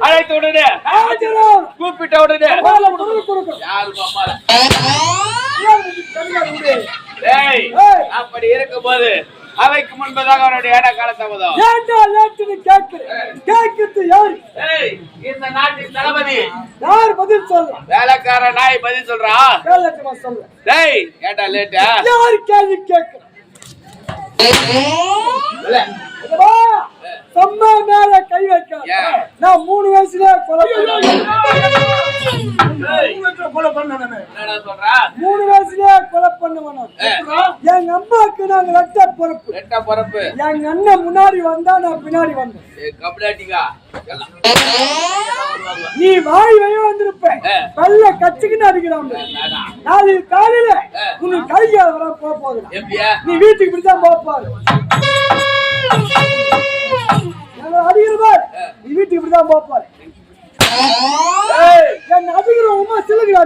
அழைத்த உடனே. கூப்பிட்ட உடனே. அப்படி இருக்கும்போது அவைக்கு முன்பதாக அவனுடைய காலத்தவதம் ஏண்டா லேட்டுன்னு கேட்கிறேன் கேட்கிறது யார் இந்த நாட்டின் தளபதி. யார் பதில் சொல்லலாம் வேலைக்கார நாய் பதில் சொல்றா? சொல்றேன் டேய் ஏட்டா லேட்டா யார் கேள்வி கேட்கிறேன் கொலை மூணு வயசுல கொலை பண்ணுவேன். நான். எங்க அம்மாவுக்கு நாங்க ரத்த பொறுப்பு. ரெட்ட பொறப்பு. எங்க அண்ணன் முன்னாடி வந்தா நான் பின்னாடி வந்தேன். எல்லாம். நீ வாய் வய வந்திருப்ப. பல்ல கச்சுக்கின்னு அடிக்கிறாங்க? நாளைக்கு காலையில. உனக்கு கையா வர போக போகுது நீ வீட்டுக்கு இப்படிதான் போப்பாரு அடிக்கிறதா? நீ வீட்டுக்கு இப்படிதான் போப்பாரு என் அடிக்கிற உமா சிலுகிற